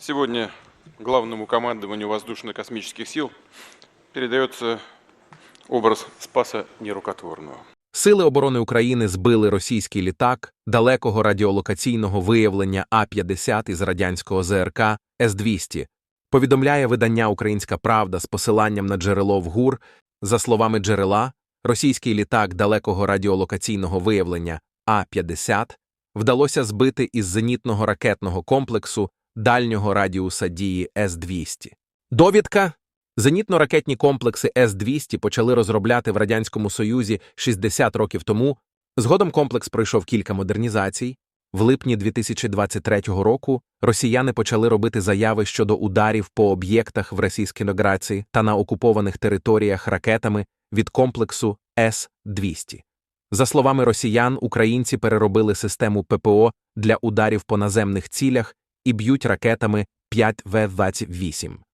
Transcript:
Сегодня главному командованию воздушно-космических сил передается образ Спаса Нерукотворного. Сили оборони України збили російський літак далекого радіолокаційного виявлення А-50 із радянського ЗРК С-200. Повідомляє видання Українська Правда з посиланням на джерело в ГУР. За словами джерела, російський літак далекого радіолокаційного виявлення А-50 вдалося збити із зенітного ракетного комплексу дальнього радіуса дії С-200. Довідка Зенітно-ракетні комплекси С-200 почали розробляти в Радянському Союзі 60 років тому. Згодом комплекс пройшов кілька модернізацій. В липні 2023 року росіяни почали робити заяви щодо ударів по об'єктах в Російській Федерації та на окупованих територіях ракетами від комплексу С-200. За словами росіян, українці переробили систему ППО для ударів по наземних цілях і б'ють ракетами 5В-28.